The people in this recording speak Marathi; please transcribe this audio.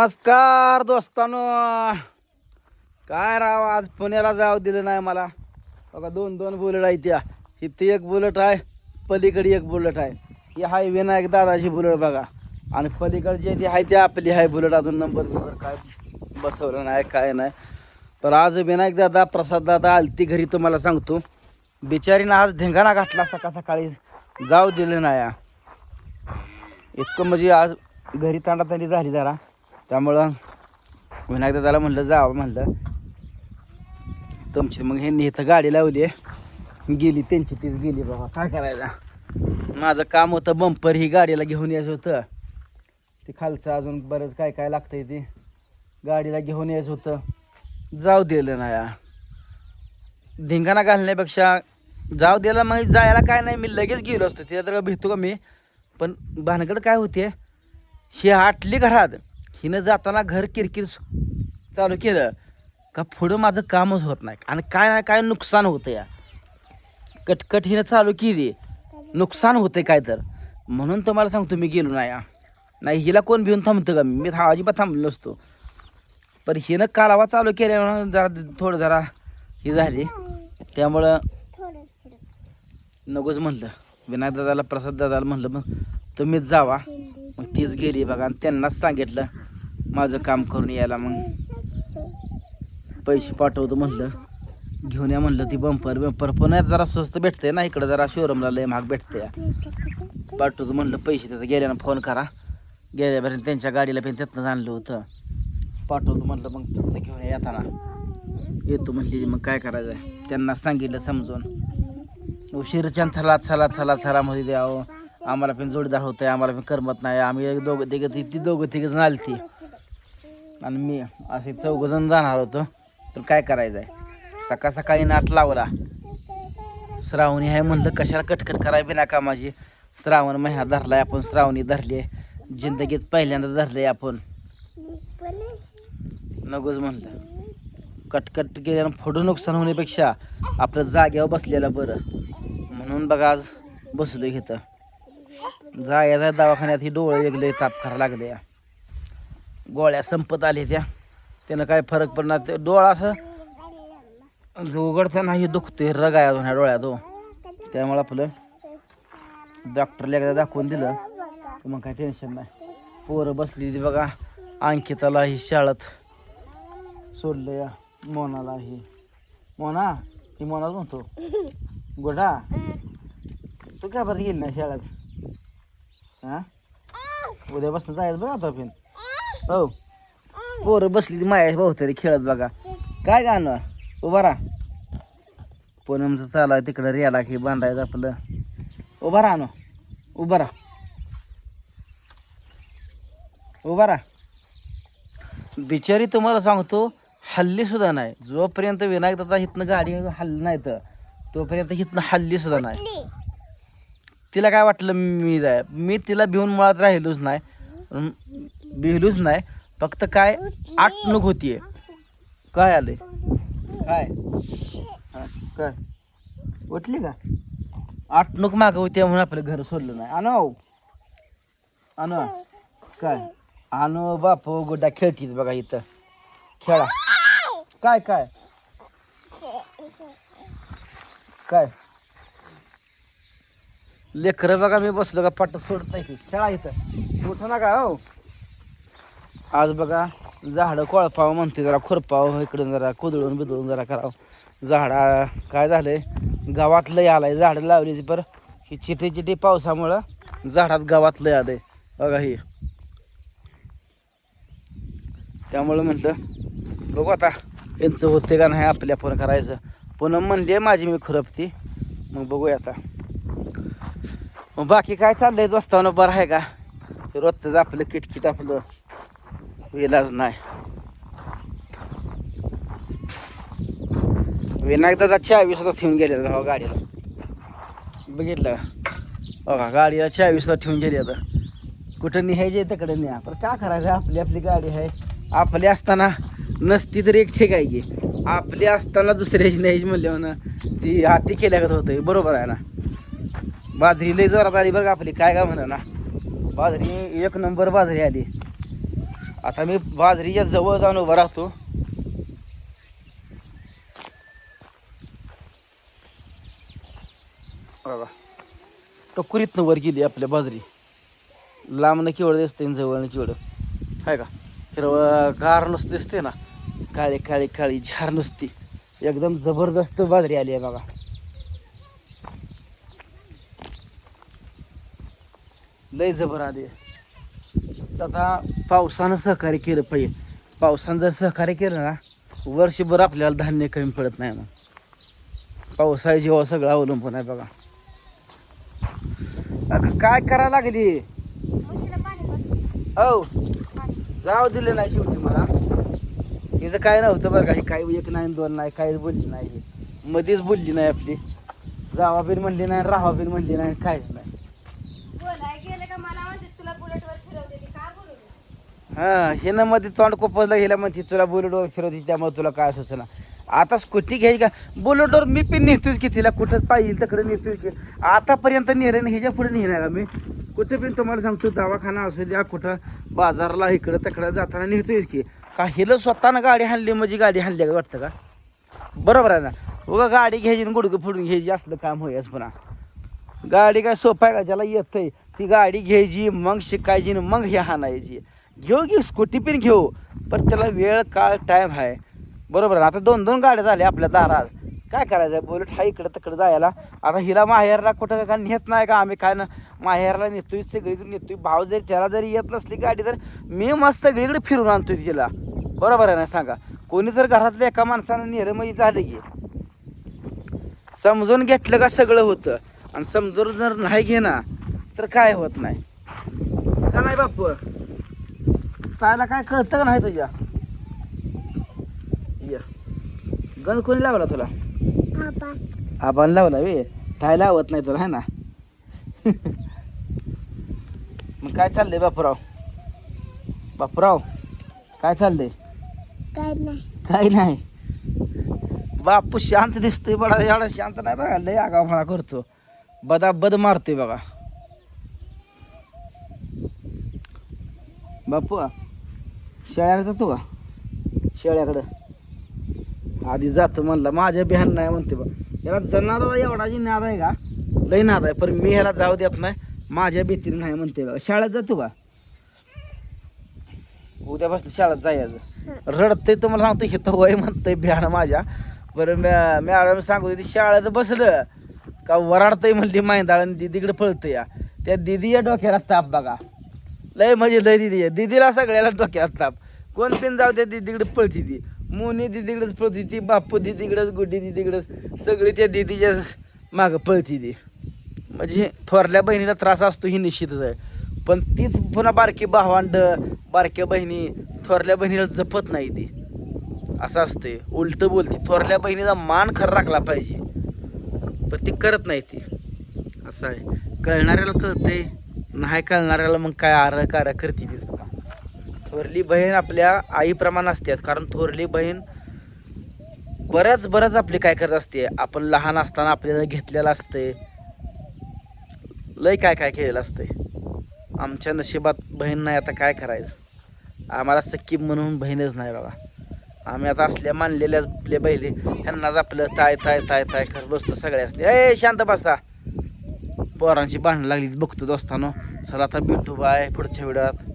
नमस्कार दोस्तानो. काय राव आज पुण्याला जाऊ दिलं नाही मला. बघा दोन दोन बुलेट आहेत त्या इथे एक बुलेट आहे पलीकडे एक बुलेट आहे. ही हाय विनायक दादाची बुलेट बघा. आणि पलीकडची ती आहे ती आपली आहे बुलेट. अजून नंबर बिंबर काय बसवलं नाही काय नाही. तर आज विनायक दादा प्रसाद दादा आलती घरी तुम्हाला सांगतो. बिचारीनं आज धिंगाणा घातला सकाळ सकाळी. जाऊ दिलं नाही इतकं म्हणजे आज घरी तांडातांडी झाली जरा. त्यामुळं विनायक दादाला म्हणलं जावं म्हणलं. तुमची मग ह्यांनी इथं गाडी लावली आहे गेली त्यांची तीच गेली बाबा काय करायचं? माझं काम होतं बंपर ही गाडीला घेऊन यायचं होतं. ते खालचं अजून बरंच काय काय लागतंय ते. गाडीला घेऊन यायचं होतं. जाऊ दिलं नाही या धिंगाणा घालण्यापेक्षा जाऊ दिला मग जायला काय नाही. मी लगेच गेलो असतो. ते तर भेटतो का मी पण भानगड काय होते ही आटली घरात. हिनं जाताना घर किरकिर चालू केलं का पुढं माझं कामच होत नाही. आणि काय नाही काय नुकसान होतं या. कटकट हिनं चालू केली. नुकसान होते काय तर. म्हणून तुम्हाला सांगतो मी गेलो नाही या. नाही हिला कोण भिवून थांबतं का? मी था अजिबात थांबलो असतो पण हिनं कालावा चालू केल्यामुळं जरा थोडं जरा ही झाली. त्यामुळं नकोच म्हणलं. विनायक दादाला प्रसाद दादाला म्हणलं मग तुम्हीच जावा. मग तीच गेली बघा. आणि त्यांनाच सांगितलं. माझं काम करून यायला मग पैसे पाठवतो म्हणलं. घेऊन या म्हणलं ती बंपर बंपर पण जरा स्वस्त भेटते ना इकडं जरा शोरूमला लय महाग भेटते पाठवतो म्हणलं पैसे तिथं गेल्यानं फोन करा. गेल्यापर्यंत त्यांच्या गाडीला पण तिथनंच आणलं होतं. पाठवतो म्हणलं मग तिथं घेऊन या येताना. येतो म्हणली मग काय करायचं त्यांना सांगितलं समजून. उशीरच्या चला चला चला चला मध्ये द्यावं आम्हाला पण जोडीदार होतं आम्हाला पण करमत नाही. आम्ही दोघं तिघं ती दोघं तिघं जण आली ती आणि मी असे चौघजण जाणार होतो. तर काय करायचं आहे सकाळ सकाळी नाट लावला. श्रावणी आहे म्हणलं कशाला कटकट कराय बिना कामाची श्रावण महिना धरलाय आपण श्रावणी धरली आहे. जिंदगीत पहिल्यांदा धरले आपण. नकोच म्हणलं. कटकट केल्यानं फोडून नुकसान होण्यापेक्षा आपलं जाग्यावर बसलेलं बरं. म्हणून बघा आज बसलो इथं. जायचा दवाखान्यात ही डोळे वेगळे ताप करायला लागले. गोळ्या संपत आल्या त्या. त्यानं काय फरक पडणार? ते डोळा असं उघडताना हे दुखतोय रग आहे अजून ह्या डोळ्यात हो. त्यामुळं आपलं डॉक्टरला एकदा दाखवून दिलं. तर मग काय टेन्शन नाही. पोरं बसली ती बघा. अंकिताला ही शाळेत सोडलं या. मोनाला ही. मोना ही मोनाच म्हणतो गोडा तू काय बरं गेली ना शाळेत? हा? उद्यापासून जायचं बघा आता पण हो. पोरं बसली ती माया भाऊ तरी खेळत बघा. काय गाणं? उभा राहा. पूनमचं चालू आहे तिकडं रेला की बांधायचं आपलं. उभा राहा ना. उभा राहा. उभा राहा. बिचारी तुम्हाला सांगतो हल्ली सुद्धा नाही. जोपर्यंत विनायक दादा इथनं गाडी हल्ली नाही तर तोपर्यंत इथनं हल्ली सुद्धा नाही. तिला काय वाटलं मी जाय? मी तिला भिवून मुळात राहिलोच नाही. बिहलूच नाही फक्त काय आटणूक होतीये. काय आले काय? काय? उठली का? आटणूक मागं होती म्हणून आपलं घर सोडलं नाही. आणो हो. आणो. काय? आणो बाप गुड्डा खेळतीत बघा इथं. खेळा. काय काय? काय? लेकरं बघा मी बसलो का? पट सोडत नाही खेळा इथं. मोठं ना का हो. आज बघा झाडं कोळपावं म्हणतोय जरा खुरपावं इकडून जरा कुदळून बिदळून जरा करावं. झाडा काय झालंय? गावात लय आहे झाडं लावली पर ही चिटी चिटी पावसामुळं झाडात गावात लय आलंय. बघा ही. त्यामुळं म्हटलं बघू आता यांचं होते का नाही आपल्या फोन करायचं. पुन्हा म्हणली माझी मी खुरपती. मग बघूया आता. मग बाकी काय चाललंय दोस्तानं बरं आहे का? रोजचं आपलं किटकिट आपलं. इलाज नाही. विनायक दादा चावी सुद्धा ठेवून गेले हो गाडीला. बघितलं का? बघा गाडीला चावी सुद्धा ठेवून गेली आता कुठं निहायचे तिकडे न्या. पण का करायचं? आपली आपली गाडी आहे. आपली असताना नसती तरी एक ठीक आहे की. आपली असताना दुसऱ्याची न्यायची म्हणल्यावर ना ती हाती केल्यागत होतं बरोबर आहे ना? बाजरी लई जोरात आली बघा आपली. काय काय म्हणा ना? बाजरी एक नंबर बाजरी आली. आता मी बाजरीच्या जवळ जाऊन उभा राहतो. बघा. टोकरीतनं वर गेली आपल्या बाजरी. लांबनं केवढं दिसते जवळ जवळनं केवळ आहे का? हिरवं गार नुसतं दिसते ना. काळी काळी काळी झार नुसती. एकदम जबरदस्त बाजरी आली आहे बघा. लय जबर आली आहे. आता पावसानं सहकार्य केलं पाहिजे. पावसानं जर सहकार्य केलं ना वर्षभर आपल्याला धान्य कमी पडत नाही मग. पावसाळी जेव्हा सगळं अवलंबून आहे बघा. अगं काय करायला लागली? हो जाऊ दिले नाही शेवटी मला. हिचं काय नव्हतं बरं का ही काही एक नाही दोन नाही काहीच बोलली नाही. मध्येच बोलली नाही आपली. जावा बिन म्हणली नाही राहावा बिन म्हणली नाही काहीच नाही बोलाय गेलं का मला म्हणते तुला बुलेटवर फिरवलेली का बोलू हा हिनं मध्ये तोंड कोपजलं हिला म्हणते तुला बुलेटवर फिरवते त्यामुळे तुला काय सुचना आता स्कूटी घ्यायची का? बुलेटवर मी पण नेतोच की तिला कुठंच पाहिजे तिकडे नेतोच की. आतापर्यंत नेलं नाही ह्याच्या पुढे नेणार मी? कुठे पण तुम्हाला सांगतो दवाखाना असू द्या कुठं बाजारला इकडं तिकडं जाताना नेतोयच की. का हिला स्वतःनं गाडी हाणली म्हणजे गाडी हाणली का वाटतं का? बरोबर आहे ना? उगा गाडी घ्यायची गुडगं फुडून घ्यायची असलं काम होईस पुन्हा. गाडी काय सोपं आहे का? ज्याला येतंय ती गाडी घ्यायची मग शिकायची मग हे हाणायची. घेऊ घेऊ स्कूटी पण घेऊ. पण त्याला वेळ काळ टाईम आहे बरोबर आहे. ना? आता दोन दोन गाड्या झाल्या आपल्या दारात. काय करायचं बुलेट हा इकडं तिकडं जायला. आता हिला माहेरला कुठं का नेत नाही का आम्ही? काय ना माहेरला नेतोय सगळीकडे नेतोय. भाव जरी त्याला जरी येत नसली गाडी तर मी मस्त सगळीकडे फिरून आणतोय तिला. बरोबर आहे ना सांगा? कोणी जर घरातल्या एका माणसानं नेरमयी झाली झालं की समजून घेतलं का सगळं होतं? आणि समजून जर नाही घेणार तर काय होत नाही. का नाही बापू तायला काय कळतं का नाही तुझ्या? ये. गण कोणी लावला तुला? आबान लावला वे. ताय लावत नाही तुला है ना? मग काय चाललंय बापूराव? बापूराव काय चाललंय? काय नाही. काय नाही. बापू शांत दिसतोय बडा एवढा शांत नाही बघा लय आगावपणा करतो. बदा बद मारतोय बघा. बापू शेळ्याकडे जातो का? शेळ्याकडं. आधी जातो म्हणलं माझ्या बिहान नाही म्हणते बा. याला जनावराला एवढा जी नाद आहे का? लई नाद आहे पण मी ह्याला जाऊ देत नाही माझ्या भीतीने नाही म्हणते बघा शाळेत जातो का? उद्यापासून शाळेत जायचं. रडतंय तुम्हाला सांगतो हे तर वय म्हणतंय बिहान माझ्या. बरं मॅ मॅडम सांगू होती शाळेत बसलं. का वराडतंय म्हणली माहिंदाळ आणि दिदीकडे पळतं या. त्या दिदी या डोक्याला ताप बघा. लय म्हणजे लय दिदी दिदीला सगळ्याला डोक्यात ताप. कोण पण जाऊ दे दिदीकडे पळती ती. मोनी दिदीकडेच पळती ती बापू दिदीकडेच गुड्डी दिदीकडेच सगळी त्या दिदीच्याच मागं पळती ती. म्हणजे थोरल्या बहिणीला त्रास असतो ही निश्चितच आहे. पण तीच पुन्हा बारकी भावांड बारक्या बहिणी थोरल्या बहिणीला जपत नाही ती. असं असते उलट बोलते. थोरल्या बहिणीचा मान खरं राखला पाहिजे. पण ती करत नाही ती. असं आहे. कळणाऱ्याला कळतंय. नाही कळणाऱ्याला मग काय आर कार करते तीच बघा थोरली बहीण आपल्या आईप्रमाणे असतात कारण थोरली बहीण बऱ्याच बऱ्याच आपली काय करत असते. आपण लहान असताना आपल्याला घेतलेलं असते लय काय काय केलेलं असते आमच्या नशिबात बहीण नाही आता काय करायचं? आम्हाला सख्खी म्हणून बहीणच नाही बघा आम्ही आता असल्या मानलेल्या आपल्या बैले ह्यांनाच आपलं ताय ताय ताय ताय करत बसतो सगळे असले ए शांत बसा. पोरांची भांडणं लागली बघतो दोस्तानो. सर आता भेटू. बाय पुढच्या वेळात